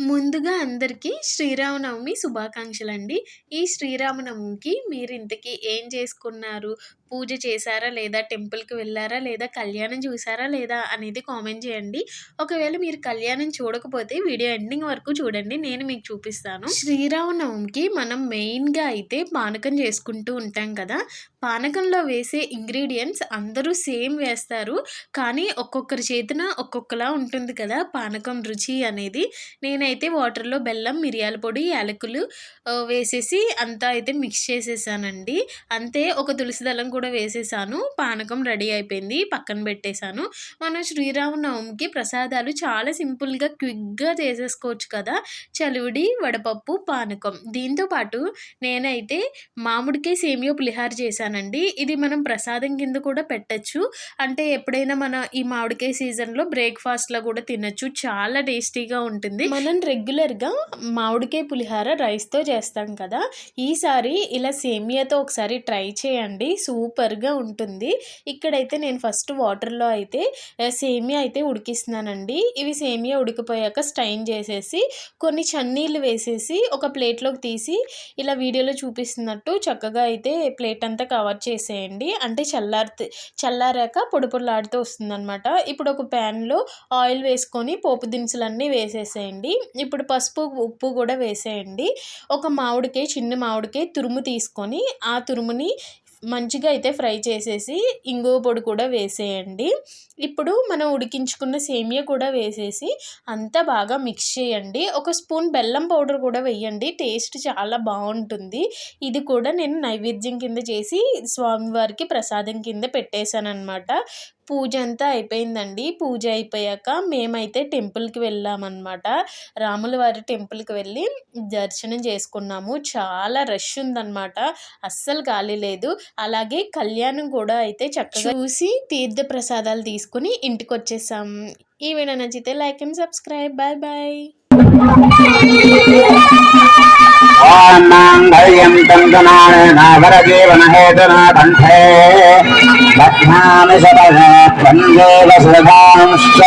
ముందుగా అందరికీ శ్రీరామనవమి శుభాకాంక్షలు అండి ఈ శ్రీరామనవమికి మీరు ఇంతకీ ఏం చేసుకున్నారు? పూజ చేశారా లేదా? టెంపుల్‌కి వెళ్ళారా లేదా? కళ్యాణం చూసారా లేదా? అనేది కామెంట్ చేయండి. ఒకవేళ మీరు కళ్యాణం చూడకపోతే వీడియో ఎండింగ్ వరకు చూడండి. నేను మీకు చూపిస్తాను. శ్రీరామనవమికి మనం మెయిన్‌గా అయితే పానకం చేసుకుంటూ ఉంటాం కదా! పానకంలో వేసే ఇంగ్రీడియంట్స్ అందరూ సేమ్ వేస్తారు. కానీ ఒక్కొక్కరి చేతిన ఒక్కొక్కలా ఉంటుంది కదా! పానకం రుచి అనేది. నేనైతే వాటర్‌లో బెల్లం, మిరియాల పొడి, యాలకులు వేసేసి అంతా అయితే మిక్స్ చేసేసానండి. అంతే ఒక తులసి దళం కూడా కూడా వేసేసాను. పానకం రెడీ అయిపోయింది. పక్కన పెట్టేశాను మనం శ్రీరామనవమికి ప్రసాదాలు చాలా సింపుల్‌గా, క్విక్‌గా చేసేసుకోవచ్చు కదా! చలివిడి, వడపప్పు, పానకం. దీంతో పాటు నేనైతే మామిడికాయ సేమియా పులిహార చేశానండి. ఇది మనం ప్రసాదం కింద కూడా పెట్టచ్చు అంటే ఎప్పుడైనా మన ఈ మామిడికాయ సీజన్‌లో బ్రేక్‌ఫాస్ట్‌లో కూడా తినచ్చు చాలా టేస్టీగా ఉంటుంది. మనం రెగ్యులర్‌గా మామిడికాయ పులిహార రైస్‌తో చేస్తాం కదా! ఈసారి ఇలా సేమియాతో ఒకసారి ట్రై చేయండి. సూప్ సూపర్‌గా ఉంటుంది. ఇక్కడైతే నేను ఫస్ట్ వాటర్‌లో అయితే సేమియా అయితే ఉడికిస్తున్నానండి. ఇవి సేమియా ఉడికిపోయాక స్టైన్ చేసేసి కొన్ని చన్నీళ్ళు వేసేసి ఒక ప్లేట్‌లోకి తీసి ఇలా వీడియోలో చూపిస్తున్నట్టు చక్కగా అయితే ప్లేట్ అంతా కవర్ చేసేయండి. అంటే చల్లారితే చల్లారాక పొడి పొడిలాడుతూ వస్తుందనమాట. ఇప్పుడు ఒక ప్యాన్‌లో ఆయిల్ వేసుకొని పోపు దినుసులన్నీ వేసేసేయండి. ఇప్పుడు పసుపు, ఉప్పు కూడా వేసేయండి. ఒక మామిడికాయ చిన్న మామిడికాయ తురుము తీసుకొని ఆ తురుముని మంచిగా అయితే ఫ్రై చేసేసి ఇంగువ పొడి కూడా వేసేయండి. ఇప్పుడు మనం ఉడికించుకున్న సేమియా కూడా వేసేసి అంతా బాగా మిక్స్ చేయండి. ఒక స్పూన్ బెల్లం పౌడర్ కూడా వేయండి. టేస్ట్ చాలా బాగుంటుంది ఇది కూడా నేను నైవేద్యం కింద చేసి స్వామివారికి ప్రసాదం కింద పెట్టేశాను అనమాట పూజ అంతా అయిపోయిందండి. పూజ అయిపోయాక మేమైతే టెంపుల్‌కి వెళ్ళామనమాట. రాముల వారి టెంపుల్‌కి వెళ్ళి దర్శనం చేసుకున్నాము. చాలా రష్ ఉందనమాట. అస్సలు ఖాళీ లేదు. అలాగే కళ్యాణం కూడా అయితే చక్కగా చూసి తీర్థ ప్రసాదాలు తీసుకొని ఇంటికొచ్చేసాం. ఈ వీడియో నచ్చితే like and subscribe. Bye bye. ॐ माङ्गल्यं तन्तुनानेनावरजीवनहेतुना कण्ठे बध्नामि शतः वन्दे वसुधांश्च